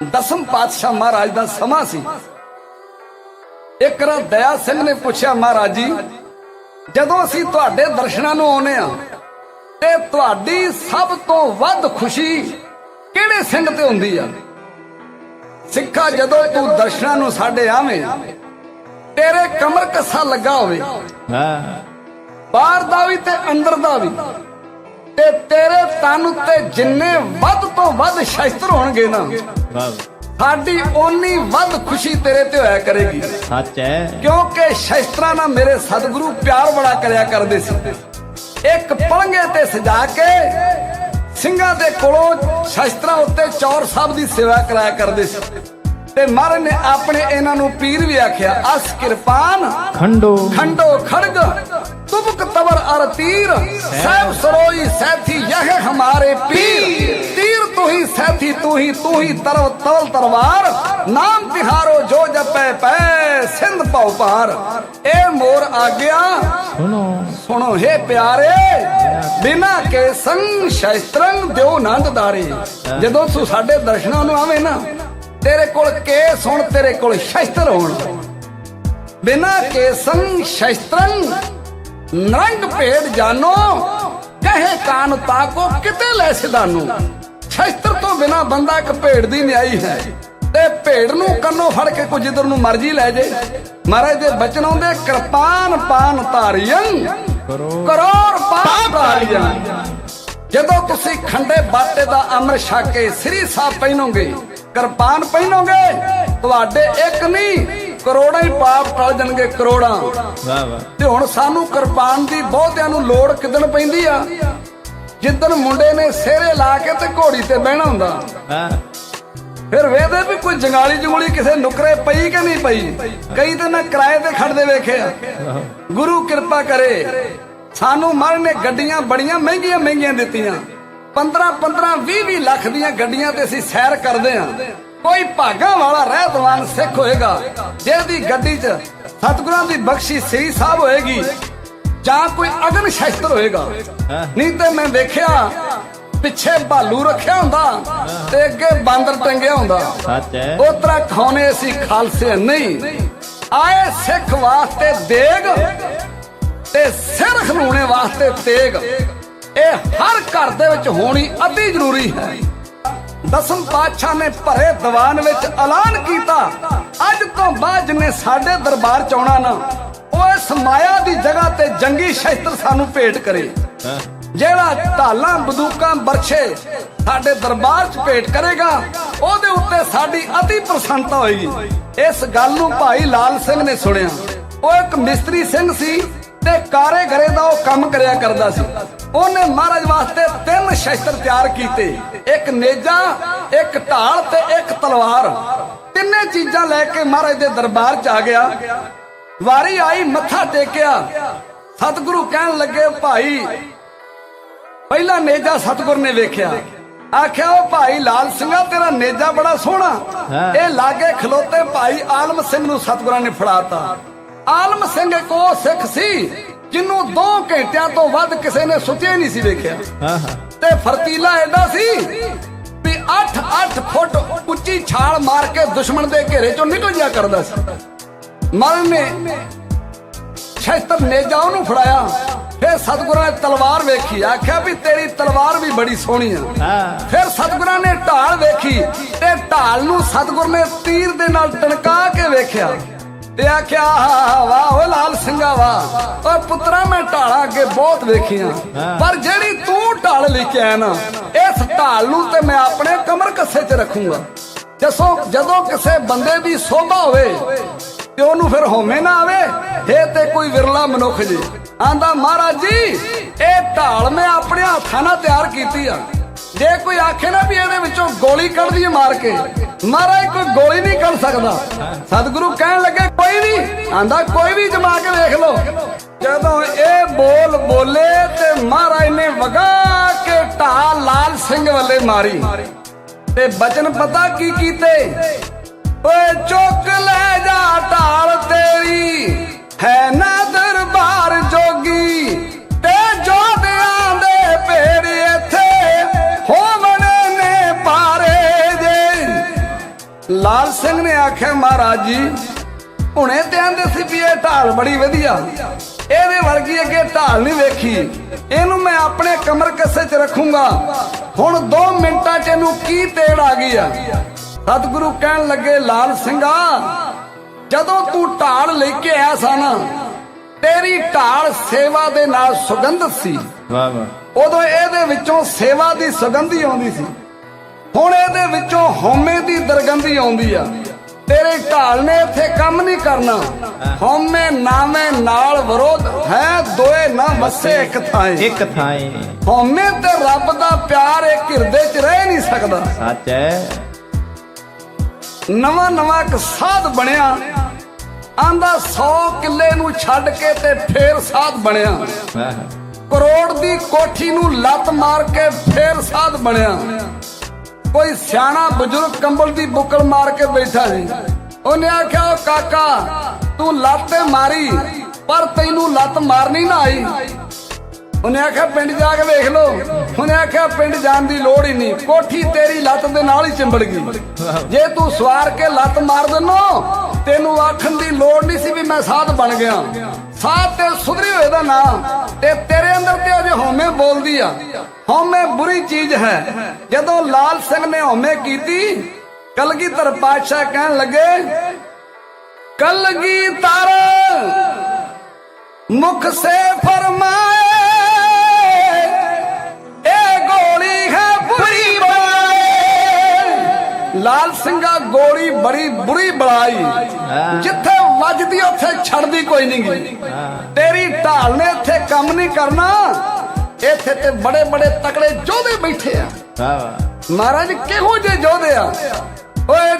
ਦਸਮ ਪਾਤਸ਼ਾਹ ਮਹਾਰਾਜ ਦਾ ਸਮਾਂ ਸੀ। ਇੱਕ ਰਾਂ ਦਇਆ ਸਿੰਘ ਨੇ ਪੁੱਛਿਆ ਮਹਾਰਾਜ ਜੀ ਜਦੋਂ ਅਸੀਂ ਤੁਹਾਡੇ ਦਰਸ਼ਨਾਂ ਨੂੰ ਆਉਨੇ ਆ ਤੇ ਤੁਹਾਡੀ ਸਭ ਤੋਂ ਵੱਧ ਖੁਸ਼ੀ ਕਿਹੜੇ ਸਿੰਘ ਤੇ ਹੁੰਦੀ ਆ? ਸਿੱਖਾ ਜਦੋਂ ਤੂੰ ਦਰਸ਼ਨਾਂ ਨੂੰ ਸਾਡੇ ਆਵੇਂ ਤੇਰੇ ਕਮਰ ਕੱਸਾ ਲੱਗਾ ਹੋਵੇ। ਹਾਂ। ਬਾਹਰ ਦਾ ਵੀ ਤੇ ਅੰਦਰ ਦਾ ਵੀ। ਤੇ ਤੇਰੇ ਤਨ ਉੱਤੇ ਜਿੰਨੇ ਵੱਧ ਤੋਂ ਵੱਧ ਸ਼ਸਤਰ ਹੋਣਗੇ ਨਾ ਸਾਡੀ ਓਨੀ ਵੱਧ ਖੁਸ਼ੀ ਤੇਰੇ ਤੇ ਹੋਇਆ ਕਰੇਗੀ। ਸੱਚ ਹੈ। ਕਿਉਂਕਿ ਸ਼ਸਤਰਾਂ ਨਾਲ ਮੇਰੇ ਸਤਿਗੁਰੂ ਪਿਆਰ ਬੜਾ ਕਰਿਆ ਕਰਦੇ ਸੀ। ਇੱਕ ਪਲੰਘੇ ਤੇ ਸਜਾ ਕੇ ਸਿੰਘਾਂ ਦੇ ਕੋਲੋਂ ਸ਼ਸਤਰਾਂ ਉੱਤੇ ਚੌਰ ਸਾਹਿਬ ਦੀ ਸੇਵਾ ਕਰਾਇਆ ਕਰਦੇ ਸੀ। ਤੇ ਮਹਾਰਾਜ ਨੇ ਆਪਣੇ ਇਹਨਾਂ ਨੂੰ ਪੀਰ ਵੀ ਆਖਿਆ ਅਸ ਕਿਰਪਾਨ ਖੰਡੋ। ਖੰਡੋ ਖੜਗ ਤੁਬਕ ਅਰ ਤੀਰ ਸਹਿਬ ਸਰੋਈ ਸੈਥੀ ਯਹ ਹਮਾਰੇ ਪੀਰ ਤੀਰ ਤੂੰ ਹੀ ਸੈਥੀ ਤੂੰ ਹੀ ਤੂੰ ਹੀ ਤਰਵ ਤਵਲ ਤਰਵਾਰ ਨਾਮ ਤਿਹਾਰੋ ਜੋ ਜਪੈ ਪੈ ਸਿੰਧ ਪਉ ਪਾਰ ਇਹ ਮੋਰ ਆ ਗਿਆ ਸੁਣੋ ਸੁਣੋ ਹੇ ਪਿਆਰੇ ਬਿਨਾ ਕੇ ਸੰਗ ਸ਼ਸਤਰੰ ਦਿਓ ਨੰਦ ਦਾਰੇ ਜਦੋਂ ਤੂੰ ਸਾਡੇ ਦਰਸ਼ਨਾਂ ਨੂੰ ਆਵੇਂ ਨਾ ਤੇਰੇ ਕੋਲ ਕੇ ਸੁਣ ਤੇਰੇ ਕੋਲ ਸ਼ਸਤਰ ਹੋਣ ਬਿਨਾ ਕੇ ਸੰਗ ਸ਼ਸਤਰੰ ਨਰੰਗ ਭੇਦ ਜਾਨੋ, ਕਹੇ ਕਾਨ ਤਾਕੋ ਕਿਤੇ ਲੈ ਸਿਦਾਨੋ ਸ਼ਸਤਰ ਤੋਂ ਬਿਨਾ ਬੰਦਾ ਇੱਕ ਭੇਡ ਦੀ ਨਿਆਈ ਹੈ। ਤੇ ਭੇਡ ਨੂੰ ਕੰਨੋਂ ਫੜ ਕੇ ਕੋਈ ਜਿੱਧਰ ਨੂੰ ਮਰਜ਼ੀ ਲੈ ਜੇ। ਮਹਾਰਾਜ ਦੇ ਬਚਨ ਆਉਂਦੇ, ਕਿਰਪਾਨ ਪਾਨ ਧਾਰੀਆਂ ਕਰੋੜ ਪਾਪ ਧਾਰੀਆਂ ਜਦੋਂ ਤੁਸੀਂ ਖੰਡੇ ਬਾਟੇ ਦਾ ਅੰਮ੍ਰਿਤ ਛਕ ਕੇ ਸ੍ਰੀ ਸਾਹਿਬ ਪਹਿਨੋਗੇ ਕਿਰਪਾਨ ਪਹਿਨੋਗੇ ਤੁਹਾਡੇ ਇੱਕ ਨਹੀਂ ਕਰੋੜਾਂ ਹੀ ਪਾਪ ਟਲ ਜਾਣਗੇ ਕਰੋੜਾਂ। ਵਾਹ ਵਾਹ। ਤੇ ਹੁਣ ਸਾਨੂੰ ਕਿਰਪਾਨ ਦੀ ਬਹੁਤਿਆਂ ਨੂੰ ਲੋੜ ਕਿਦਣ ਪੈਂਦੀ ਆ? ਜਿੱਦਣ ਮੁੰਡੇ ਨੇ ਸਿਹਰੇ ਲਾ ਕੇ ਤੇ ਘੋੜੀ ਤੇ ਬਹਿਣਾ ਹੁੰਦਾ। ਹਾਂ ਫਿਰ ਵੇਦੇ ਵੀ ਕੋਈ ਜੰਗਾਲੀ ਜੰਗੂਲੀ ਕਿਸੇ ਨੁਕਰੇ ਪਈ ਕਿ ਨਹੀਂ ਪਈ? ਕਈ ਤਾਂ ਮੈਂ ਕਿਰਾਏ ਤੇ ਖੜਦੇ ਵੇਖੇ ਆ। ਗੁਰੂ ਕਿਰਪਾ ਕਰੇ। ਸਾਨੂੰ ਮਰ ਨੇ ਗੱਡੀਆਂ ਬੜੀਆਂ ਮਹਿੰਗੀਆਂ ਮਹਿੰਗੀਆਂ ਦਿੱਤੀਆਂ। 15 15 20 20 ਲੱਖ ਦੀਆਂ ਗੱਡੀਆਂ ਤੇ ਅਸੀਂ ਸੈਰ ਕਰਦੇ ਆ। ਕੋਈ ਭਾਗਾ ਵਾਲਾ ਰਹਿਤਵਾਨ ਸਿੱਖ ਹੋਏਗਾ ਜਿਹਦੀ ਗੱਡੀ 'ਚ ਸਤਿਗੁਰਾਂ ਦੀ ਬਖਸ਼ੀ ਸਹੀ ਸਾਹਿਬ ਹੋਏਗੀ ਜਾਂ ਕੋਈ ਅਗਨ ਸ਼ਸਤਰ ਹੋਏਗਾ। ਨਹੀਂ ਤੇ ਮੈਂ ਵੇਖਿਆ ਪਿੱਛੇ ਭਾਲੂ ਰੱਖਿਆ ਹੁੰਦਾ ਤੇ ਅੱਗੇ ਬਾਂਦਰ ਟੰਗਿਆ ਹੁੰਦਾ। ਸੱਚ ਹੈ। ਉਹ ਤਰ੍ਹਾਂ ਖਾਉਨੇ ਅਸੀਂ ਖਾਲਸੇ ਨਹੀਂ। ਆਏ ਸਿੱਖ ਵਾਸਤੇ ਦੇਗ ਤੇ ਸਿਰ ਖਲੂਣੇ ਵਾਸਤੇ ਤੇਗ। ਇਹ ਹਰ ਘਰ ਦੇ ਵਿੱਚ ਹੋਣੀ ਅਤੀ ਜ਼ਰੂਰੀ ਹੈ। ਦਸਮ ਪਾਤਸ਼ਾਹ ਨੇ ਭਰੇ ਦੀਵਾਨ ਵਿੱਚ ਐਲਾਨ ਕੀਤਾ। ਅੱਜ ਤੋਂ ਬਾਅਦ ਜਿਹਨੇ ਸਾਡੇ ਦਰਬਾਰ ਚ ਆਉਣਾ ਨਾ ਉਹ ਇਸ ਮਾਇਆ ਦੀ ਜਗ੍ਹਾ ਤੇ ਜੰਗੀ ਸ਼ਸਤਰ ਸਾਨੂੰ ਭੇਟ ਕਰੇ। ਜਿਹੜਾ ਢਾਲਾਂ ਬੰਦੂਕਾਂ ਬਰਛੇ ਸਾਡੇ ਦਰਬਾਰ 'ਚ ਭੇਟ ਕਰੇਗਾ ਉਹਦੇ ਉੱਤੇ ਸਾਡੀ ਅਤੀ ਪ੍ਰਸੰਨਤਾ ਹੋਏਗੀ। ਇਸ ਗੱਲ ਨੂੰ ਭਾਈ ਲਾਲ ਸਿੰਘ ਨੇ ਸੁਣਿਆ। ਉਹ ਇੱਕ ਮਿਸਤਰੀ ਸਿੰਘ ਸੀ ਤੇ ਕਾਰੇਗਰੇ ਦਾ ਉਹ ਕੰਮ ਕਰਿਆ ਕਰਦਾ ਸੀ। ਉਹਨੇ ਮਹਾਰਾਜ ਵਾਸਤੇ ਤਿੰਨ ਸ਼ਸਤਰ ਤਿਆਰ ਕੀਤੇ। ਇੱਕ ਨੇਜਾ ਇੱਕ ਢਾਲ ਤੇ ਇੱਕ ਤਲਵਾਰ। ਤਿੰਨੇ ਚੀਜ਼ਾਂ ਲੈ ਕੇ ਮਹਾਰਾਜ ਦੇ ਦਰਬਾਰ 'ਚ ਆ ਗਿਆ। ਵਾਰੀ ਆਈ ਮੱਥਾ ਟੇਕਿਆ। ਸਤਿਗੁਰੂ ਕਹਿਣ ਲੱਗੇ ਭਾਈ ਪਹਿਲਾ ਨੇਜਾ ਸਤਗੁਰ ਨੇ ਵੇਖਿਆ। ਆਖਿਆ ਉਹ ਭਾਈ ਲਾਲ ਸਿੰਘਾ ਤੇਰਾ ਨੇਜਾ ਬੜਾ ਸੋਹਣਾ। ਇਹ ਲਾਗੇ ਖਲੋਤੇ ਭਾਈ ਆਲਮ ਸਿੰਘ ਨੂੰ ਸਤਗੁਰਾਂ ਨੇ ਫੜਾਤਾ। ਆਲਮ ਸਿੰਘ ਉਹ ਸਿੱਖ ਸੀ ਜਿਹਨੂੰ 2 ਘੰਟਿਆਂ ਤੋਂ ਵੱਧ ਕਿਸੇ ਨੇ ਸੁੱਤਿਆ ਨਹੀਂ ਸੀ ਵੇਖਿਆ। ਹਾਂ ਹਾਂ। ਤੇ ਫਰਤੀਲਾ ਐਡਾ ਸੀ ਵੀ 8-8 ਫੁੱਟ ਉੱਚੀ ਛਾਲ ਮਾਰ ਕੇ ਦੁਸ਼ਮਣ ਦੇ ਘੇਰੇ ਚੋਂ ਨਿਕਲ ਜਾ ਕਰਦਾ ਸੀ। ਮਰਨ ਨੇ ਸ਼ਸਤਰ ਨੇਜਾ ਉਹਨੂੰ ਫੜਾਇਆ ਫਿਰ ਸਤਿਗੁਰਾਂ ਨੇ ਤਲਵਾਰ ਵੇਖੀ ਆਖਿਆ ਵੀ ਤੇਰੀ ਤਲਵਾਰ ਵੀ ਬੜੀ ਸੋਹਣੀ ਆ। ਹਾਂ। ਫਿਰ ਸਤਿਗੁਰਾਂ ਨੇ ਢਾਲ ਵੇਖੀ ਤੇ ਢਾਲ ਨੂੰ ਸਤਿਗੁਰ ਨੇ ਤੀਰ ਦੇ ਨਾਲ ਟਣਕਾ ਕੇ ਵੇਖਿਆ। ਤੇ ਆਖਿਆ ਵਾਹ ਓ ਲਾਲ ਸਿੰਘਾ ਵਾਹ। ਓ ਪੁੱਤਰਾ ਮੈਂ ਢਾਲਾਂ ਅੱਗੇ ਬਹੁਤ ਵੇਖੀਆਂ। ਪਰ ਜਿਹੜੀ ਤੂੰ ਢਾਲ ਲੈ ਕੇ ਆਇਆ ਨਾ ਇਸ ਢਾਲ ਨੂੰ ਤੇ ਮੈਂ ਆਪਣੇ ਕਮਰ ਕੱਸੇ 'ਚ ਰੱਖੂੰਗਾ। ਜਸੋ ਜਦੋਂ ਕਿਸੇ ਬੰਦੇ ਦੀ ਸੋਭਾ ਹੋਵੇ ਤੇ ਉਹਨੂੰ ਫਿਰ ਹੋਮੇ ਨਾ ਆਵੇ ਇਹ ਤੇ ਕੋਈ ਵਿਰਲਾ ਮਨੁੱਖ ਜੀ। ਆਂਦਾ ਮਹਾਰਾਜ ਜੀ ਇਹ ਢਾਲ ਮੈਂ ਆਪਣੇ ਹੱਥਾਂ ਨਾਲ ਤਿਆਰ ਕੀਤੀ ਆ। ਜੇ ਕੋਈ ਆਖੇ ਨਾ ਵੀ ਇਹਦੇ ਵਿੱਚੋਂ ਗੋਲੀ ਕੱਢ ਦਈਏ ਮਾਰ ਕੇ, ਮਹਾਰਾਜ ਕੋਈ ਗੋਲੀ ਨਹੀਂ ਕੱਢ ਸਕਦਾ। ਸਤਿਗੁਰੂ ਕਹਿਣ ਲੱਗੇ, ਕੋਈ ਵੀ ਆਂਦਾ, ਕੋਈ ਵੀ ਜਮਾ ਕੇ ਵੇਖ ਲਓ। ਜਦੋਂ ਇਹ ਬੋਲ ਬੋਲੇ ਤੇ ਮਹਾਰਾਜ ਨੇ ਵਗਾ ਕੇ ਢਾਲ ਲਾਲ ਸਿੰਘ ਵੱਲੇ ਮਾਰੀ। ਤੇ ਬਚਨ ਪਤਾ ਕੀ ਕੀਤੇ? ਓਏ ਚੁੱਕ ਲੈ ਜਾ ਢਾਲ ਤੇਰੀ, ਹੈ ਨਾ ਦਰਬਾਰ ਜੋਗੀ ਲਾਲ ਸਿੰਘ ਨੇ ਆਖਿਆ ਮਹਾਰਾਜ ਜੀ ਹੁਣੇ ਤੇ ਆਂਦੇ ਸੀ ਵੀ ਇਹ ਢਾਲ ਬੜੀ ਵਧੀਆ। ਇਹਦੇ ਵਰਗੀ ਅੱਗੇ ਢਾਲ ਨਹੀਂ ਵੇਖੀ। ਇਹਨੂੰ ਮੈਂ ਆਪਣੇ ਕਮਰ ਕੱਸੇ 'ਚ ਰੱਖੂੰਗਾ। ਹੁਣ 2 ਮਿੰਟਾਂ 'ਚ ਇਹਨੂੰ ਕੀ ਤੇੜ ਆ ਗਈ ਆ? ਸਤਿਗੁਰੂ ਕਹਿਣ ਲੱਗੇ ਲਾਲ ਸਿੰਘਾ ਜਦੋਂ ਤੂੰ ਢਾਲ ਲੈ ਕੇ ਆਇਆ ਸਾਨਾ ਤੇਰੀ ਢਾਲ ਸੇਵਾ ਦੇ ਨਾਲ ਸੁਗੰਧਿਤ ਸੀ। ਵਾਹ ਵਾਹ। ਉਦੋਂ ਇਹਦੇ ਵਿੱਚੋਂ ਸੇਵਾ ਦੀ ਸੁਗੰਧੀ ਆਉਂਦੀ ਸੀ। ਹੁਣ ਇਹਦੇ ਵਿੱਚੋਂ ਹਉਮੈ ਦੀ ਦਰਗੰਧੀ ਆਉਂਦੀ ਆ। ਤੇਰੇ ਢਾਲ ਨੇ ਇੱਥੇ ਕੰਮ ਨਹੀਂ ਕਰਨਾ। ਹਉਮੈ ਨਾਵੇਂ ਨਾਲ ਵਿਰੋਧ ਹੈ ਦੋਏ ਨਾ ਵਸੇ ਇੱਕ ਥਾਂ ਇੱਕ ਥਾਈ ਹਉਮੈ ਤੇ ਰੱਬ ਦਾ ਪਿਆਰ ਇੱਕ ਹਿਰਦੇ 'ਚ ਰਹਿ ਨਹੀਂ ਸਕਦਾ। ਸੱਚ ਹੈ। ਨਵਾਂ ਨਵਾਂ ਇੱਕ ਸਾਧ ਬਣਿਆ। ਆਂਦਾ 100 ਕਿੱਲੇ ਨੂੰ ਛੱਡ ਕੇ ਤੇ ਫੇਰ ਸਾਧ ਬਣਿਆ। ਕਰੋੜ ਦੀ ਕੋਠੀ ਨੂੰ ਲੱਤ ਮਾਰ ਕੇ ਫੇਰ ਸਾਧ ਬਣਿਆ। ਕੋਈ ਸਿਆਣਾ ਬਜ਼ੁਰਗ ਕੰਬਲ ਦੀ ਬੁੱਕਲ ਮਾਰ ਕੇ ਬੈਠਾ ਸੀ। ਉਹਨੇ ਆਖਿਆ, "ਓ ਕਾਕਾ, ਤੂੰ ਲੱਤ ਮਾਰੀ, ਪਰ ਤੈਨੂੰ ਲੱਤ ਮਾਰਨੀ ਨਾ ਆਈ। ਉਹਨੇ ਆਖਿਆ, ਪਿੰਡ ਜਾ ਕੇ ਵੇਖ ਲੋ ਉਹਨੇ ਆਖਿਆ, ਪਿੰਡ ਜਾਣ ਦੀ ਲੋੜ ਹੀ ਨਹੀਂ। ਕੋਠੀ ਤੇਰੀ ਲੱਤ ਦੇ ਨਾਲ ਹੀ ਚਿੰਬੜ ਗਈ। ਜੇ ਤੂੰ ਸਵਾਰ ਕੇ ਲੱਤ ਮਾਰ ਦਿੰਨੋ, ਤੈਨੂੰ ਆਖਣ ਦੀ ਲੋੜ ਨਹੀਂ ਸੀ ਵੀ ਮੈਂ ਸਾਧ ਬਣ ਗਿਆ। ਸਾਧ ਤੇ ਸੁਧਰੀ ਹੋਏ ਦਾ ਨਾਂ ਤੇ ਤੇਰੇ ਅੰਦਰ ਤੇ ਅਜੇ ਹਉਮੈ ਬੋਲਦੀ ਆ। ਹਉਮੈ ਬੁਰੀ ਚੀਜ਼ ਹੈ। ਜਦੋਂ ਲਾਲ ਸਿੰਘ ਨੇ ਹਉਮੈ ਕੀਤੀ, ਕਲਗੀਧਰ ਪਾਤਸ਼ਾਹ ਕਹਿਣ ਲੱਗੇ, ਕਲਗੀਧਰ ਮੁਖ ਸੇ ਫਰਮਾਏ ਲਾਲ ਸਿੰਘਾ ਗੋਲੀ ਬੜੀ ਬੁਰੀ ਬਲਾਈ। ਜਿੱਥੇ ਵੱਜਦੀ ਉੱਥੇ ਛੱਡਦੀ ਕੋਈ ਨਹੀਂ ਗਈ ਤੇਰੀ ਢਾਲ ਨੇ ਇੱਥੇ ਕੰਮ ਨਹੀਂ ਕਰਨਾ। ਇੱਥੇ ਤੇ ਬੜੇ ਬੜੇ ਤਕੜੇ ਜੋਧੇ ਬੈਠੇ ਆ। ਵਾਹ ਵਾਹ। ਮਹਾਰਾਜ ਕਿਹੋ ਜੇ ਜੋਧੇ ਆ? ਓਏ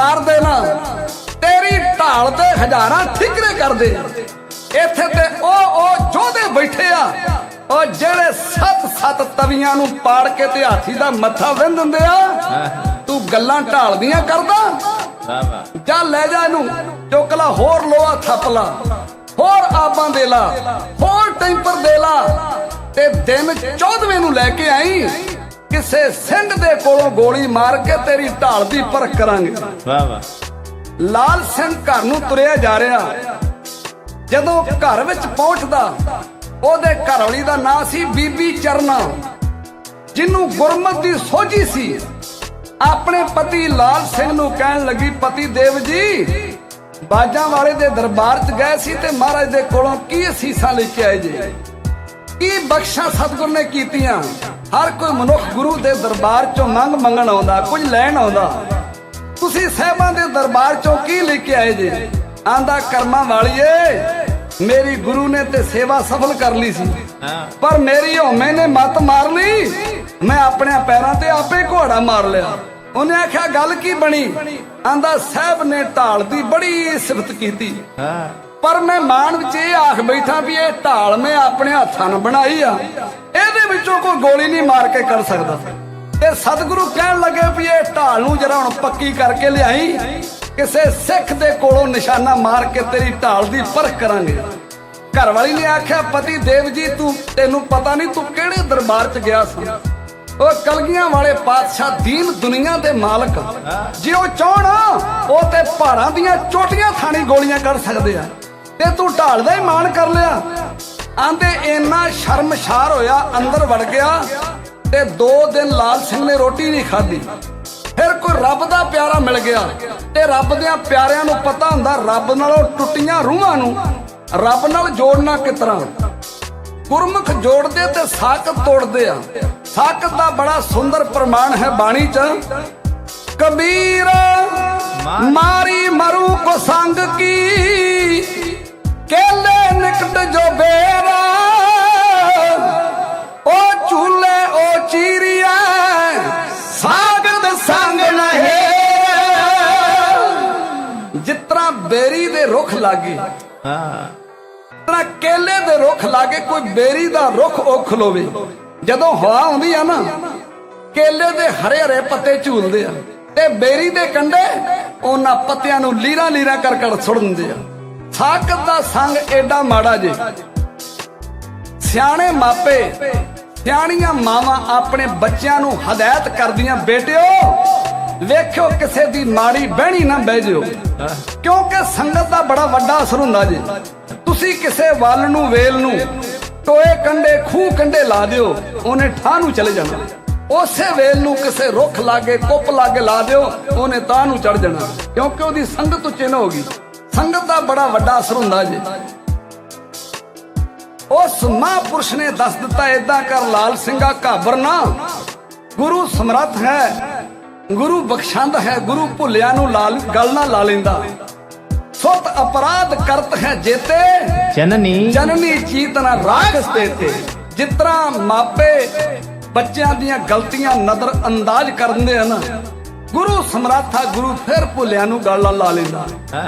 ਥੱਪੜ ਮਾਰ ਤੇਰੀ ਢਾਲ ਤੇ ਹਜ਼ਾਰਾਂ ਠਿਕਰੇ ਕਰਦੇ। ਇੱਥੇ ਤੇ ਉਹ ਉਹ ਜੋਧੇ ਬੈਠੇ ਆ। ਉਹ ਜਿਹੜੇ ਸੱਤ ਸੱਤ ਤਵੀਆਂ ਨੂੰ ਪਾੜ ਕੇ ਤੇ ਹਾਥੀ ਦਾ ਮੱਥਾ ਵਿੰਨ ਦਿੰਦੇ ਆ, ਤੂੰ ਗੱਲਾਂ ਢਾਲਦੀਆਂ ਕਰਦਾ। ਵਾਹ ਜਾ ਲੈ ਜਾ ਇਹਨੂੰ, ਚੁੱਕ ਲਾ, ਹੋਰ ਲੋਹਾ ਥੱਪ ਲਾ, ਹੋਰ ਆਪਾਂ ਦੇ ਲਾ, ਹੋਰ ਟੈਂਪਰ ਦੇ ਲਾ। ਤੇ ਦਿਨ 14ਵੇਂ ਨੂੰ ਲੈ ਕੇ ਆਈ ਕਿਸੇ ਸਿੰਘ ਦੇ ਕੋਲੋਂ ਗੋਲੀ ਮਾਰ ਕੇ ਤੇਰੀ ਢਾਲ ਦੀ ਪਰਖ ਕਰਾਂਗੇ। ਵਾਹ ਵਾਹ। ਲਾਲ ਸਿੰਘ ਘਰ ਨੂੰ ਤੁਰਿਆ ਜਾ ਰਿਹਾ। ਜਦੋਂ ਘਰ ਵਿੱਚ ਪਹੁੰਚਦਾ ਉਹਦੇ ਘਰਵਾਲੀ ਦਾ ਨਾਂ ਸੀ ਬੀਬੀ ਚਰਨਾ। ਜਿਹਨੂੰ ਗੁਰਮਤ ਦੀ ਸੋਝੀ ਸੀ। ਆਪਣੇ ਪਤੀ ਲਾਲ ਸਿੰਘ ਨੂੰ ਕਹਿਣ ਲੱਗੀ ਪਤੀ ਦੇਵ ਜੀ ਬਾਜਾਂ ਵਾਲੇ ਦੇ ਦਰਬਾਰ 'ਚ ਗਏ ਸੀ ਤੇ ਮਹਾਰਾਜ ਦੇ ਕੋਲੋਂ ਕੀ ਅਸੀਸਾਂ ਲੈ ਕੇ ਆਏ ਜੇ? ਕੀ ਬਖਸ਼ਾਂ ਸਤਿਗੁਰ ਨੇ ਕੀਤੀਆਂ? ਹਰ ਕੋਈ ਮਨੁੱਖ ਗੁਰੂ ਦੇ ਦਰਬਾਰ 'ਚੋਂ ਮੰਗ ਮੰਗਣ ਆਉਂਦਾ, ਕੁਝ ਲੈਣ ਆਉਂਦਾ। ਤੁਸੀਂ ਸਹਿਬਾਂ ਦੇ ਦਰਬਾਰ 'ਚੋਂ ਕੀ ਲੈ ਕੇ ਆਏ ਜੇ? ਆਂਦਾ, ਕਰਮਾਂ ਵਾਲੀਏ, ਮੇਰੀ ਗੁਰੂ ਨੇ ਤੇ ਸੇਵਾ ਸਫਲ ਕਰ ਲਈ ਸੀ। ਪਰ ਮੇਰੀ ਹਉਮੈ ਨੇ ਮੱਤ ਮਾਰ ਲਈ। ਮੈਂ ਆਪਣੇ ਪੈਰਾਂ ਤੇ ਆਪੇ ਘੋੜਾ ਮਾਰ ਲਿਆ। ਉਹਨੇ ਆਖਿਆ, ਗੱਲ ਕੀ ਬਣੀ? ਆਂਦਾ, ਸਾਹਿਬ ਨੇ ਢਾਲ ਦੀ ਬੜੀ ਸਿਫਤ ਕੀਤੀ। ਹਾਂ ਪਰ ਮੈਂ ਮਾਣ ਵਿੱਚ ਇਹ ਆਖ ਬੈਠਾ ਵੀ ਇਹ ਢਾਲ ਮੈਂ ਆਪਣੇ ਹੱਥਾਂ ਨਾਲ ਬਣਾਈ ਆ। ਇਹਦੇ ਵਿੱਚੋਂ ਕੋਈ ਗੋਲੀ ਨਹੀਂ ਮਾਰ ਕੇ ਕਰ ਸਕਦਾ। ਤੇ ਸਤਿਗੁਰੂ ਕਹਿਣ ਲੱਗੇ ਵੀ ਇਹ ਢਾਲ ਨੂੰ ਜਰਾ ਹੁਣ ਪੱਕੀ ਕਰਕੇ ਲਿਆਈ। ਕਿਸੇ ਸਿੱਖ ਦੇ ਕੋਲੋਂ ਨਿਸ਼ਾਨਾ ਮਾਰ ਕੇ ਤੇਰੀ ਢਾਲ ਦੀ ਪਰਖ ਕਰਾਂਗੇ। ਘਰ ਵਾਲੀ ਨੇ ਆਖਿਆ, ਪਤੀ ਦੇਵ ਜੀ, ਤੂੰ ਤੈਨੂੰ ਪਤਾ ਨਹੀਂ ਤੂੰ ਕਿਹੜੇ ਦਰਬਾਰ 'ਚ ਗਿਆ ਸੀ? ਉਹ ਕਲਗੀਆਂ ਵਾਲੇ ਪਾਤਸ਼ਾਹ ਦੀਨ ਦੁਨੀਆ ਦੇ ਮਾਲਕ। ਜੇ ਉਹ ਚਾਹਣ, ਉਹ ਤੇ ਪਹਾੜਾਂ ਦੀਆਂ ਚੋਟੀਆਂ ਥਾਣੀ ਗੋਲੀਆਂ ਕੱਢ ਸਕਦੇ ਆ। ਤੇ ਤੂੰ ਢਾਲ ਦਾ ਹੀ ਮਾਣ ਕਰ ਲਿਆ। ਆਂਦੇ ਇੰਨਾ ਸ਼ਰਮਸ਼ਾਰ ਹੋਇਆ ਅੰਦਰ ਵੜ ਗਿਆ ਤੇ ਦੋ ਦਿਨ ਲਾਲ ਸਿੰਘ ਨੇ ਰੋਟੀ ਨਹੀਂ ਖਾਧੀ। ਫਿਰ ਕੋਈ ਰੱਬ ਦਾ ਪਿਆਰਾ ਮਿਲ ਗਿਆ ਤੇ ਰੱਬ ਦੇ ਪਿਆਰਿਆਂ ਨੂੰ ਪਤਾ ਹੁੰਦਾ ਰੱਬ ਨਾਲੋਂ ਟੁੱਟੀਆਂ ਰੂਹਾਂ ਨੂੰ ਰੱਬ ਨਾਲ ਜੋੜਨਾ ਕਿਤਰਾ ਗੁਰਮੁਖ ਜੋੜਦੇ ਤੇ ਸਾਕਤ ਤੋੜਦੇ ਆ। ਸਾਕਤ ਦਾ ਬੜਾ ਸੁੰਦਰ ਪ੍ਰਮਾਣ ਹੈ ਬਾਣੀ ਚ। ਕਬੀਰ ਮਾਰੀ ਮਰੂ ਕੋ ਸੰਗ ਕੀ? ਕੇਲੇ ਨਿਕਟ ਜੋ ਬੇਰਾ ਉਹ ਝੂਲੇ, ਉਹ ਚੀਰੀਆ ਸਾਗਤ ਸੰਗ ਨਹੇ ਜਿਤਨਾ ਬੇਰੀ ਦੇ ਰੁੱਖ ਲਾਗੇ ਹਾਂ ਤਰਾ ਕੇਲੇ ਦੇ ਰੁੱਖ ਲਾਗੇ ਕੋਈ ਬੇਰੀ ਦਾ ਰੁੱਖ ਉਖ ਲੋਵੇ ਜਦੋਂ ਹਵਾ ਆਉਂਦੀ ਆ ਨਾ, ਕੇਲੇ ਦੇ ਹਰੇ ਹਰੇ ਪੱਤੇ ਝੂਲਦੇ ਆ ਤੇ ਬੇਰੀ ਦੇ ਕੰਡੇ ਉਹਨਾਂ ਪੱਤਿਆਂ ਨੂੰ ਲੀਰਾ ਲੀਰਾ ਕਰ ਕਰ ਸੁੱਟ ਦਿੰਦੇ ਆ। ਸਾਕਤ ਦਾ ਸੰਗ ਐਡਾ ਮਾੜਾ ਜੇ। ਸਿਆਣੇ ਮਾਪੇ, ਸਿਆਣੀਆਂ ਮਾਵਾਂ ਆਪਣੇ ਬੱਚਿਆਂ ਨੂੰ ਹਦਾਇਤ ਕਰਦੀਆਂ, ਬੇਟਿਓ, ਵੇਖਿਓ ਕਿਸੇ ਦੀ ਮਾੜੀ ਬਹਿਣੀ ਨਾ ਬਹਿ ਜਿਓ। ਕਿਉਂਕਿ ਸੰਗਤ ਦਾ ਬੜਾ ਵੱਡਾ ਅਸਰ ਹੁੰਦਾ ਜੇ। ਤੁਸੀਂ ਕਿਸੇ ਵੱਲ ਨੂੰ, ਵੇਲ ਨੂੰ ਟੋਏ ਕੰਡੇ, ਖੂਹ ਕੰਡੇ ਲਾ ਦਿਓ, ਉਹਨੇ ਠਾਹ ਨੂੰ ਚਲੇ ਜਾਣਾ। ਉਸੇ ਵੇਲ ਨੂੰ ਕਿਸੇ ਰੁੱਖ ਲਾਗੇ, ਕੁੱਪ ਲਾਗੇ ਲਾ ਦਿਓ, ਉਹਨੇ ਤਾਂ ਨੂੰ ਚੜ ਜਾਣਾ। ਕਿਉਂਕਿ ਉਹਦੀ ਸੰਗਤ ਉਚਿਨ ਹੋ ਗਈ। ਸੰਗਤ ਦਾ ਬੜਾ ਵੱਡਾ ਅਸਰ ਹੁੰਦਾ ਜੀ। ਉਸ ਮਹਾਂਪੁਰਸ਼ ਨੇ ਦੱਸ ਦਿੱਤਾ ਏਦਾਂ ਕਰ ਲਾਲ ਸਿੰਘਾ ਘਾਬਰ ਨਾ। ਗੁਰੂ ਸਮਰੱਥ ਹੈ ਗੁਰੂ ਬਖਸ਼ੰਦ ਹੈ ਗੁਰੂ ਭੁੱਲਿਆ ਨੂੰ ਲਾਲ ਗਲ ਨਾ ਲਾ ਲੈਂਦਾ। ਸੁਤ ਅਪਰਾਧ ਕਰਤ ਹੈ ਜੇਤੇ ਜਨਨੀ। ਜਨਨੀ ਚੀਤਨਾ ਰਾਖਸ ਦੇਤੇ। ਜਿਤਨਾ ਮਾਪੇ ਬੱਚਿਆਂ ਦੀਆਂ ਗਲਤੀਆਂ ਨਜ਼ਰ ਅੰਦਾਜ਼ ਕਰਦੇ ਹਨ ਗੁਰੂ ਸਮਰੱਥਾ ਗੁਰੂ ਫਿਰ ਭੁੱਲਿਆਂ ਨੂੰ ਗੱਲ ਲਾ ਲੈਂਦਾ।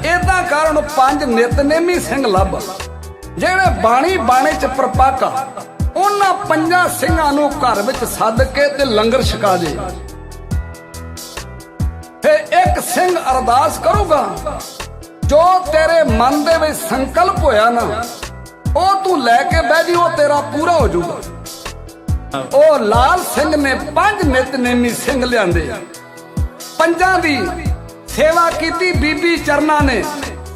ਏਦਾਂ ਕਾਰਨ ਪੰਜ ਨਿਤਨੇਮੀ ਸਿੰਘ ਲੱਭ। ਜਿਹੜੇ ਬਾਣੀ ਬਾਣੇ ਚ ਪ੍ਰਪਾਕਾ ਉਹਨਾਂ ਪੰਜਾਂ ਸਿੰਘਾਂ ਨੂੰ ਘਰ ਵਿੱਚ ਸੱਦ ਕੇ ਤੇ ਲੰਗਰ ਛਕਾ ਦੇ। ਫੇ ਇੱਕ ਸਿੰਘ ਅਰਦਾਸ ਕਰੂਗਾ ਜੋ ਤੇਰੇ ਮਨ ਦੇ ਵਿੱਚ ਸੰਕਲਪ ਹੋਇਆ ਨਾ ਉਹ ਤੂੰ ਲੈ ਕੇ ਬਹਿ ਜੀ ਉਹ ਤੇਰਾ ਪੂਰਾ ਹੋ ਜਾਊਗਾ। ਉਹ ਲਾਲ ਸਿੰਘ ਨੇ ਪੰਜ ਨਿਤਨੇਮੀ ਸਿੰਘ ਲਿਆਂਦੇ ਪੰਜਾਂ ਦੀ ਸੇਵਾ ਕੀਤੀ ਬੀਬੀ ਚਰਨਾ ਨੇ।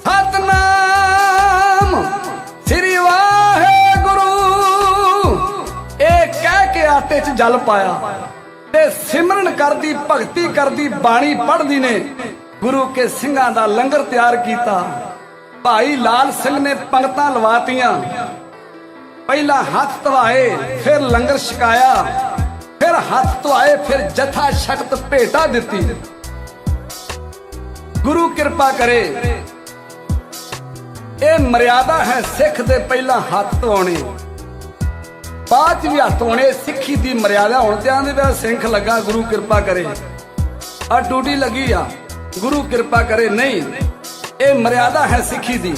ਸਤਨਾਮ। ਸ੍ਰੀ ਵਾਹਿਗੁਰੂ। ਇਹ ਕਹਿ ਕੇ ਆਟੇ 'ਚ ਜਲ ਪਾਇਆ। ਤੇ ਸਿਮਰਨ ਕਰਦੀ, ਭਗਤੀ ਕਰਦੀ, ਬਾਣੀ ਪੜ੍ਹਦੀ ਨੇ। ਗੁਰੂ ਕੇ ਸਿੰਘਾਂ ਦਾ ਲੰਗਰ ਤਿਆਰ ਕੀਤਾ। ਭਾਈ ਲਾਲ ਸਿੰਘ ਨੇ ਪੰਗਤਾਂ ਲਵਾਤੀਆਂ। ਪਹਿਲਾਂ ਹੱਥ ਧਵਾਏ, ਫਿਰ ਲੰਗਰ ਛਕਾਇਆ। ਫਿਰ ਹੱਥ ਧਵਾਏ, ਫਿਰ ਜਥਾ ਸ਼ਕਤ ਭੇਟਾ ਦਿੱਤੀ। ਗੁਰੂ ਕਿਰਪਾ ਕਰੇ। ਇਹ ਮਰਿਆਦਾ ਹੈ ਸਿੱਖ ਦੇ ਪਹਿਲਾਂ ਹੱਥ ਧੋਣੇ। ਬਾਅਦ ਚ ਵੀ ਹੱਥ ਧੋਣੇ, ਸਿੱਖੀ ਦੀ ਮਰਿਆਦਾ ਹੁਣ ਤੇ ਦੇ ਵਿੱਚ ਸਿੰਖ ਲੱਗਾ, ਗੁਰੂ ਕਿਰਪਾ ਕਰੇ। ਆ ਡਿਊਟੀ ਲੱਗੀ ਆ, ਗੁਰੂ ਕਿਰਪਾ ਕਰੇ, ਨਹੀਂ। ਇਹ ਮਰਿਆਦਾ ਹੈ ਸਿੱਖੀ ਦੀ।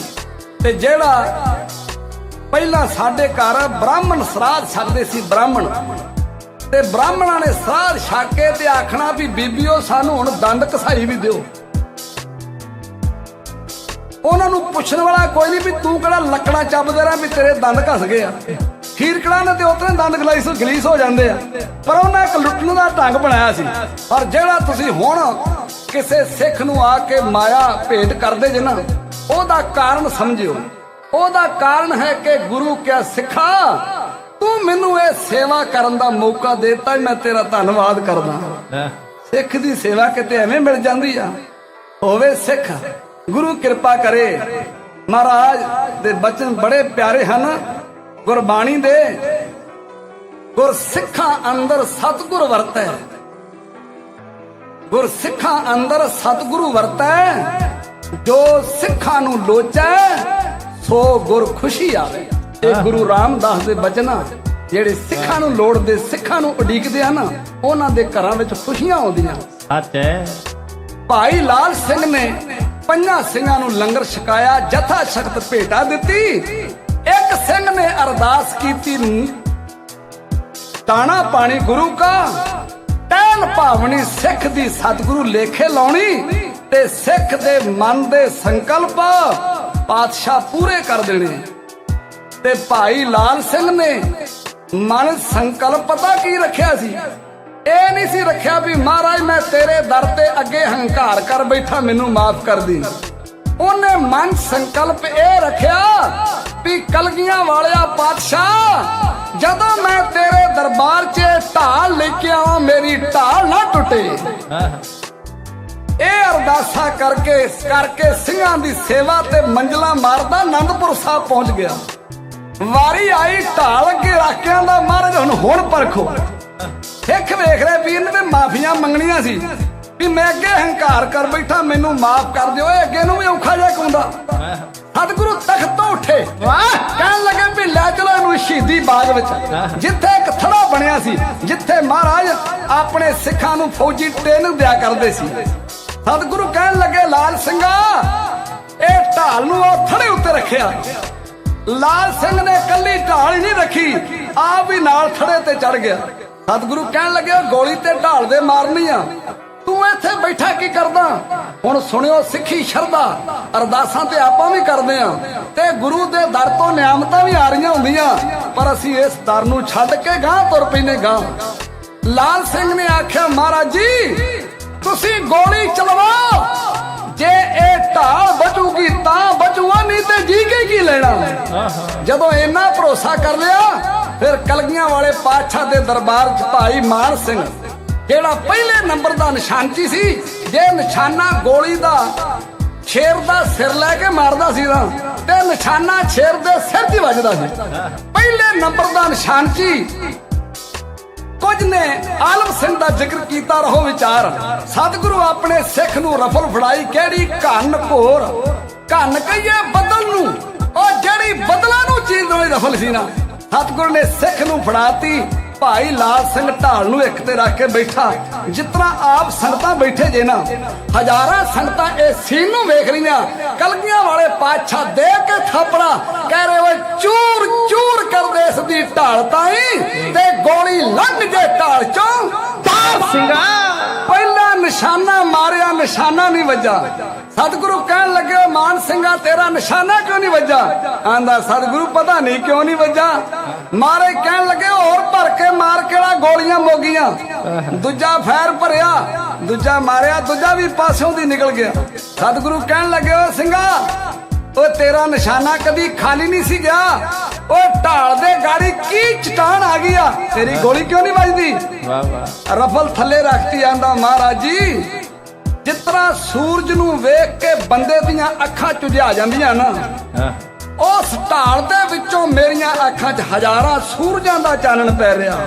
ਤੇ ਜਿਹੜਾ ਪਹਿਲਾਂ ਸਾਡੇ ਘਰ ਬ੍ਰਾਹਮਣ ਸਰਾਧ ਛਕਦੇ ਸੀ ਬ੍ਰਾਹਮਣ, ਤੇ ਬ੍ਰਾਹਮਣਾਂ ਨੇ ਸਰਾਧ ਛਕ ਕੇ ਤੇ ਆਖਣਾ ਵੀ ਬੀਬੀਓ, ਸਾਨੂੰ ਹੁਣ ਦੰਦ ਕਸਾਈ ਵੀ ਦਿਓ। ਉਹਨਾਂ ਨੂੰ ਪੁੱਛਣ ਵਾਲਾ ਕੋਈ ਨਹੀਂ ਵੀ ਤੂੰ ਕਿਹੜਾ ਲੱਕੜਾਂ ਚੱਬਦੇ ਰਹਾ ਵੀ ਤੇਰੇ ਦੰਦ ਘਸ ਗਏ ਆ। ਖੀਰਕੜਾ ਨੇ ਤੇ ਉਤਰੇ ਦੰਦ ਗਲਾਈਸ ਗਲੀਸ ਹੋ ਜਾਂਦੇ ਆ। ਪਰ ਉਹਨਾਂ ਇੱਕ ਲੁੱਟਣ ਦਾ ਢੰਗ ਬਣਾਇਆ ਸੀ। ਪਰ ਜਿਹੜਾ ਤੁਸੀਂ ਹੁਣ ਕਿਸੇ ਸਿੱਖ ਨੂੰ ਆ ਕੇ ਮਾਇਆ ਭੇਟ ਕਰਦੇ ਜੇ ਨਾ ਉਹਦਾ ਕਾਰਨ ਸਮਝਿਓ। ਉਹਦਾ ਕਾਰਨ ਹੈ ਕਿ ਗੁਰੂ ਕਿਆ ਸਿੱਖਾ ਤੂੰ ਮੈਨੂੰ ਇਹ ਸੇਵਾ ਕਰਨ ਦਾ ਮੌਕਾ ਦਿੱਤਾ ਮੈਂ ਤੇਰਾ ਧੰਨਵਾਦ ਕਰਦਾ। ਸਿੱਖ ਦੀ ਸੇਵਾ ਕਿਤੇ ਐਵੇਂ ਮਿਲ ਜਾਂਦੀ ਆ। ਹੋਵੇ ਸਿੱਖ। ਗੁਰੂ ਕਿਰਪਾ ਕਰੇ। ਮਹਾਰਾਜ ਦੇ ਬਚਨ ਬੜੇ ਪਿਆਰੇ ਹਨ। ਗੁਰਬਾਣੀ ਦੇ ਗੁਰ ਸਿੱਖਾਂ ਅੰਦਰ ਸਤਿਗੁਰ ਵਰਤੈ। ਗੁਰ ਸਿੱਖਾਂ ਅੰਦਰ ਸਤਿਗੁਰੂ ਵਰਤੈ। ਜੋ ਸਿੱਖਾਂ ਨੂੰ ਲੋਚੈ ਸੋ ਗੁਰ ਖੁਸ਼ੀ ਆਵੇ। ਇਹ ਗੁਰੂ ਰਾਮਦਾਸ ਦੇ ਬਚਨ ਜਿਹੜੇ ਸਿੱਖਾਂ ਨੂੰ ਲੋੜਦੇ ਸਿੱਖਾਂ ਨੂੰ ਉਡੀਕਦੇ ਹਨ ਉਹਨਾਂ ਦੇ ਘਰਾਂ ਵਿੱਚ ਖੁਸ਼ੀਆਂ ਆਉਂਦੀਆਂ। ਸੱਚ ਹੈ। ਭਾਈ ਲਾਲ ਸਿੰਘ ਨੇ ਪੰਜਾਂ ਸਿੰਘਾਂ ਨੂੰ ਲੰਗਰ ਛਕਾਇਆ, ਜਥਾ ਸ਼ਕਤ ਭੇਟਾ ਦਿੱਤੀ। ਇੱਕ ਸਿੰਘ ਨੇ ਅਰਦਾਸ ਕੀਤੀ ਤਾਣਾ ਪਾਣੀ ਗੁਰੂ ਕਾ ਟਹਿਲ ਭਾਵਨੀ ਸਿੱਖ ਦੀ ਸਤਿਗੁਰੂ ਲੇਖੇ ਲਾਉਣੀ ਤੇ ਸਿੱਖ ਦੇ ਮਨ ਦੇ ਸੰਕਲਪ ਪਾਤਸ਼ਾਹ ਪੂਰੇ ਕਰ ਦੇਣੇ। ਤੇ ਭਾਈ ਲਾਲ ਸਿੰਘ ਨੇ ਮਨ ਸੰਕਲਪ ਪਤਾ ਕੀ ਰੱਖਿਆ ਸੀ? ਇਹ ਨਹੀਂ ਸੀ ਰੱਖਿਆ ਵੀ, ਮਹਾਰਾਜ, ਮੈਂ ਤੇਰੇ ਦਰ ਤੇ ਅੱਗੇ ਹੰਕਾਰ ਕਰ ਬੈਠਾ, ਮੈਨੂੰ ਮਾਫ ਕਰ ਦੀ। ਉਹਨੇ ਮਨ ਸੰਕਲਪ ਇਹ ਰੱਖਿਆ ਵੀ ਕਲਗੀਆਂ ਵਾਲਿਆ ਪਾਤਸ਼ਾਹ, ਜਦੋਂ ਮੈਂ ਤੇਰੇ ਦਰਬਾਰ 'ਚ ਢਾਲ ਲੈ ਕੇ ਆਵਾਂ, ਮੇਰੀ ਢਾਲ ਨਾ ਟੁੱਟੇ। ਇਹ ਅਰਦਾਸਾ ਕਰਕੇ ਕਰਕੇ ਸਿੰਘਾਂ ਦੀ ਸੇਵਾ ਤੇ ਮੰਜ਼ਲਾ ਮਾਰਦਾ ਆਨੰਦਪੁਰ ਸਾਹਿਬ ਪਹੁੰਚ ਗਿਆ। ਵਾਰੀ ਆਈ ਢਾਲ ਕੇ ਰਾਕਿਆਂ ਦਾ ਮਹਾਰਾਜ, ਹੁਣ ਹੁਣ ਪਰਖੋ। ਸਿੱਖ ਵੇਖ ਰਹੇ ਵੀ ਇਹਨੇ ਮਾਫੀਆਂ ਮੰਗਣੀਆਂ ਸੀ। ਵੀ ਮੈਂ ਅੱਗੇ ਹੰਕਾਰ ਕਰ ਬੈਠਾ ਮੈਨੂੰ ਮਾਫ ਕਰ ਦਿਓ ਇਹ ਅੱਗੇ ਨੂੰ ਵੀ ਔਖਾ ਜਿਹਾ ਕੁੰਦਾ ਸਤਿਗੁਰੂ ਤਖਤ ਤੋਂ ਉੱਠੇ ਵਾਹ। ਕਹਿਣ ਲੱਗੇ ਵੀ ਲੈ ਚਲੋ ਇਹਨੂੰ ਸ਼ਹੀਦੀ ਬਾਗ ਵਿੱਚ। ਜਿੱਥੇ ਇੱਕ ਥੜਾ ਬਣਿਆ ਸੀ ਜਿੱਥੇ ਮਹਾਰਾਜ ਆਪਣੇ ਸਿੱਖਾਂ ਨੂੰ ਫੌਜੀ ਟ੍ਰੇਨਿੰਗ ਦਿਆ ਕਰਦੇ ਸੀ। ਸਤਿਗੁਰੂ ਕਹਿਣ ਲੱਗੇ ਲਾਲ ਸਿੰਘਾ ਇਹ ਢਾਲ ਨੂੰ ਉਹ ਥੜੇ ਉੱਤੇ ਰੱਖਿਆ। ਲਾਲ ਸਿੰਘ ਨੇ ਕੱਲੀ ਢਾਲ ਹੀ ਨਹੀਂ ਰੱਖੀ ਆਪ ਵੀ ਨਾਲ ਥੜੇ ਤੇ ਚੜ ਗਿਆ। ਸਤਿਗੁਰੂ ਕਹਿਣ ਲੱਗੇ ਗੋਲੀ ਤੇ ਢਾਲ ਦੇ ਮਾਰਨੀ ਆ। ਇੱਥੇ ਬੈਠਾ ਕੀ ਕਰਦਾ? ਹੁਣ ਸੁਣਿਓ ਸਿੱਖੀ ਸ਼ਰਧਾ, ਅਰਦਾਸਾਂ ਤੇ ਆਪਾਂ ਵੀ ਕਰਦੇ ਆ। ਤੇ ਗੁਰੂ ਦੇ ਦਰ ਤੋਂ ਨਿਆਮਤਾਂ ਵੀ ਆ ਰਹੀਆਂ ਹੁੰਦੀਆਂ, ਪਰ ਅਸੀਂ ਇਸ ਦਰ ਨੂੰ ਛੱਡ ਕੇ ਗਾਂ ਤੁਰ ਪੈਨੇ ਗਾਂ ਲਾਲ ਸਿੰਘ ਨੇ ਆਖਿਆ, ਮਹਾਰਾਜ ਜੀ, ਤੁਸੀਂ ਗੋਲੀ ਚਲਵਾਓ ਜੇ ਇਹ ਢਾਲ ਬਚੂਗੀ ਤਾਂ ਬਚੂਗਾ ਨਹੀਂ ਤੇ ਜੀ ਕੇ ਕੀ ਲੈਣਾ? ਜਦੋਂ ਇੰਨਾ ਭਰੋਸਾ ਕਰ ਲਿਆ, ਫਿਰ ਕਲਗੀਆਂ ਵਾਲੇ ਪਾਤਸ਼ਾਹ ਦੇ ਦਰਬਾਰ 'ਚ ਭਾਈ ਮਾਨ ਸਿੰਘ ਜਿਹੜਾ ਪਹਿਲੇ ਨੰਬਰ ਦਾ ਨਿਸ਼ਾਨਚੀ ਸੀ, ਜੇ ਨਿਸ਼ਾਨਾ ਗੋਲੀ ਦਾ ਸ਼ੇਰ ਦਾ ਸਿਰ ਲੈ ਕੇ ਮਾਰਦਾ ਸੀ ਨਾ ਤੇ ਨਿਸ਼ਾਨਾ ਸ਼ੇਰ ਦੇ ਸਿਰ 'ਚ ਵੱਜਦਾ ਸੀ। ਪਹਿਲੇ ਨੰਬਰ ਦਾ ਨਿਸ਼ਾਨਚੀ ਕੁਝ ਨੇ ਆਲਮ ਸਿੰਘ ਦਾ ਜ਼ਿਕਰ ਕੀਤਾ ਰਹੋ ਵਿਚਾਰ। ਸਤਿਗੁਰੂ ਆਪਣੇ ਸਿੱਖ ਨੂੰ ਰਫਲ ਫੜਾਈ, ਕਿਹੜੀ ਘਨ ਘੋਰ? ਘਨ ਕਹੀਏ ਬਦਲ ਨੂੰ, ਉਹ ਜਿਹੜੀ ਬਦਲਾਂ ਨੂੰ ਚੀਜ਼ ਹੋਈ ਰਫਲ ਸੀ ਨਾ। ਸਤਿਗੁਰੂ ਨੇ ਸਿੱਖ ਨੂੰ ਫੜਾਤੀ ਭਾਈ ਲਾਲ ਸਿੰਘ ਢਾਲ ਨੂੰ ਇੱਕ ਤੇ ਰੱਖ ਕੇ ਬੈਠਾ। ਜਿਤਨਾ ਆਪ ਸੰਗਤਾਂ ਬੈਠੇ ਜੇ ਨਾ, ਹਜ਼ਾਰਾਂ ਸੰਗਤਾਂ ਇਹ ਸੀਨ ਨੂੰ ਵੇਖ ਰਹੀਆਂ ਕਲਗੀਆਂ ਵਾਲੇ ਪਾਛਾ ਦੇ ਕੇ ਥਾਪੜਾ। ਕਹਿ ਰਹੇ ਓਏ, ਚੂਰ ਚੂਰ ਕਰਦੇ ਇਸ ਦੀ ਢਾਲ ਤਾਈ ਤੇ ਗੋਲੀ ਲੰਘ ਜੇ ਢਾਲ ਚੋਂ। ਤਾਂ ਸਿੰਘਾ! ਨਿਸ਼ਾਨਾ ਮਾਰਿਆ, ਨਿਸ਼ਾਨਾ ਨਹੀਂ ਵੱਜਾ। ਸਤਿਗੁਰੂ ਕਹਿਣ ਲੱਗੇ ਮਾਨ ਸਿੰਘਾ, ਤੇਰਾ ਨਿਸ਼ਾਨਾ ਕਿਉਂ ਨਹੀਂ ਵੱਜਾ? ਆਂਦਾ, ਸਤਿਗੁਰੂ ਪਤਾ ਨਹੀਂ ਕਿਉਂ ਨਹੀਂ ਵੱਜਾ। ਮਾਰੇ ਕਹਿਣ ਲੱਗੇ, ਹੋਰ ਭਰ ਕੇ ਮਾਰ ਕਿਹੜਾ ਗੋਲੀਆਂ ਮੋਗੀਆਂ? ਦੂਜਾ ਫੈਰ ਭਰਿਆ, ਦੂਜਾ ਮਾਰਿਆ, ਦੂਜਾ ਵੀ ਪਾਸਿਓਂ ਦੀ ਨਿਕਲ ਗਿਆ। ਸਤਿਗੁਰੂ ਕਹਿਣ ਲੱਗੇ, ਓ ਸਿੰਘਾ ਓ ਤੇਰਾ ਨਿਸ਼ਾਨਾ ਕਦੀ ਖਾਲੀ ਨਹੀਂ ਸੀ ਗਿਆ। ਓ ਢਾਲ ਦੇ ਗਾੜੀ ਕੀ ਚਟਾਨ ਆ ਗਈ ਆ? ਤੇਰੀ ਗੋਲੀ ਕਿਉਂ ਨਹੀਂ ਵੱਜਦੀ? ਵਾਹ ਵਾਹ। ਰਫਲ ਥੱਲੇ ਰੱਖਤੀ ਆਂਦਾ ਮਹਾਰਾਜ। ਜੀ ਤਰ੍ਹਾਂ ਸੂਰਜ ਨੂੰ ਵੇਖ ਕੇ ਬੰਦੇ ਦੀਆਂ ਅੱਖਾਂ ਚੁਝਾ ਜਾਂਦੀਆਂ ਨਾ ਉਸ ਢਾਲ ਦੇ ਵਿੱਚੋਂ ਮੇਰੀਆਂ ਅੱਖਾਂ 'ਚ ਹਜ਼ਾਰਾਂ ਸੂਰਜਾਂ ਦਾ ਚਾਨਣ ਪੈ ਰਿਹਾ।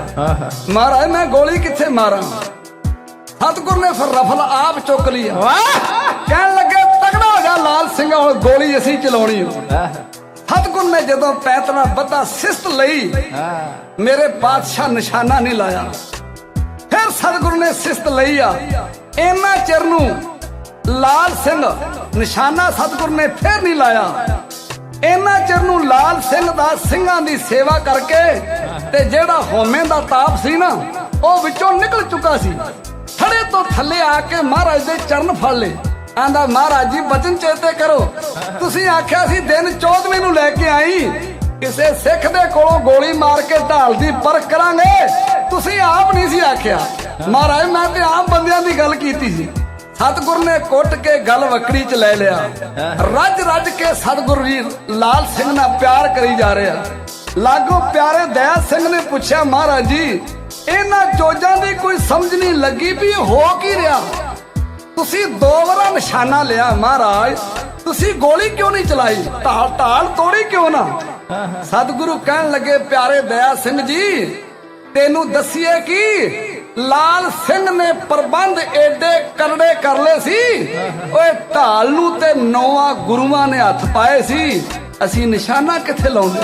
ਮਹਾਰਾਜ ਮੈਂ ਗੋਲੀ ਕਿੱਥੇ ਮਾਰਾਂ? ਸਤਿਗੁਰ ਨੇ ਫਿਰ ਰਫਲ ਆਪ ਚੁੱਕ ਲਈ। ਵਾਹ! ਸਿੰਘ ਹੁਣ ਗੋਲੀ ਅਸੀਂ ਚਲਾਉਣੀ। ਸਤਿਗੁਰ ਨੇ ਜਦੋਂ ਪੈਤਨਾ ਬੱਧਾ ਸਿਸਤ ਲਈ। ਮੇਰੇ ਬਾਦਸ਼ਾਹ ਨਿਸ਼ਾਨਾ ਨਹੀਂ ਲਾਇਆ। ਫਿਰ ਸਤਿਗੁਰੂ ਨੇ ਸਿਸਤ ਲਈ ਆ। ਇੰਨਾ ਚਿਰ ਨੂੰ ਲਾਲ ਸਿੰਘ ਨਿਸ਼ਾਨਾ ਸਤਿਗੁਰੂ ਨੇ ਫਿਰ ਨਹੀਂ ਲਾਇਆ। ਇੰਨਾ ਚਿਰ ਨੂੰ ਲਾਲ ਸਿੰਘ ਦਾ ਸਿੰਘਾਂ ਦੀ ਸੇਵਾ ਕਰਕੇ ਤੇ ਜਿਹੜਾ ਹੋਮੇ ਦਾ ਤਾਪ ਸੀ ਨਾ ਉਹ ਵਿੱਚੋਂ ਨਿਕਲ ਚੁੱਕਾ ਸੀ। ਥੜੇ ਤੋਂ ਥੱਲੇ ਆ ਕੇ ਮਹਾਰਾਜ ਦੇ ਚਰਨ ਫੜ ਲਏ। ਆਂਦਾ, ਮਹਾਰਾਜ ਜੀ, ਬਚਨ ਚੇਤੇ ਕਰੋ। ਤੁਸੀਂ ਆਖਿਆ ਸੀ, ਦਿਨ 14ਵੇਂ ਨੂੰ ਲੈ ਕੇ ਆਈ। ਕਿਸੇ ਸਿੱਖ ਦੇ ਕੋਲੋਂ ਗੋਲੀ ਮਾਰ ਕੇ ਢਾਲ ਦੀ ਪਰਖ ਕਰਾਂਗੇ। ਤੁਸੀਂ ਆਪ ਨਹੀਂ ਸੀ ਆਖਿਆ। ਮਹਾਰਾਜ, ਮੈਂ ਤੇ ਆਮ ਬੰਦਿਆਂ ਦੀ ਗੱਲ ਕੀਤੀ ਸੀ। ਸਤਿਗੁਰ ਨੇ ਕੁੱਟ ਕੇ ਗੱਲ ਵਕੜੀ ਚ ਲੈ ਲਿਆ। ਰੱਜ ਰੱਜ ਕੇ ਸਤਿਗੁਰ ਵੀਰ ਲਾਲ ਸਿੰਘ ਨਾਲ ਪਿਆਰ ਕਰੀ ਜਾ ਰਿਹਾ। ਲਾਗੋ ਪਿਆਰੇ ਦਇਆ ਸਿੰਘ ਨੇ ਪੁੱਛਿਆ, ਮਹਾਰਾਜ ਜੀ, ਇਹਨਾਂ ਜੋਜਾਂ ਦੀ ਕੋਈ ਸਮਝ ਨਹੀਂ ਲੱਗੀ ਵੀ ਹੋ ਕੀ ਰਿਹਾ? ਤੁਸੀਂ ਦੋ ਵਾਰਾ ਨਿਸ਼ਾਨਾ ਲਿਆ ਮਹਾਰਾਜ। ਤੁਸੀਂ ਗੋਲੀ ਕਿਉਂ ਨਹੀਂ ਚਲਾਈ? ਢਾਲ ਢਾਲ ਤੋੜੀ ਕਿਉਂ ਨਾ? ਸਤਿਗੁਰੂ ਕਹਿਣ ਲੱਗੇ, ਪਿਆਰੇ ਦਇਆ ਸਿੰਘ ਜੀ, ਤੈਨੂੰ ਦਸੀਏ ਕਿ ਲਾਲ ਸਿੰਘ ਨੇ ਪ੍ਰਬੰਧ ਏਡੇ ਕਰੜੇ ਕਰ ਲਏ ਸੀ। ਓਏ ਢਾਲ ਨੂੰ ਤੇ ਨੌਵਾਂ ਗੁਰੂਆਂ ਨੇ ਹੱਥ ਪਾਏ ਸੀ। ਅਸੀਂ ਨਿਸ਼ਾਨਾ ਕਿੱਥੇ ਲਾਉਂਦੇ?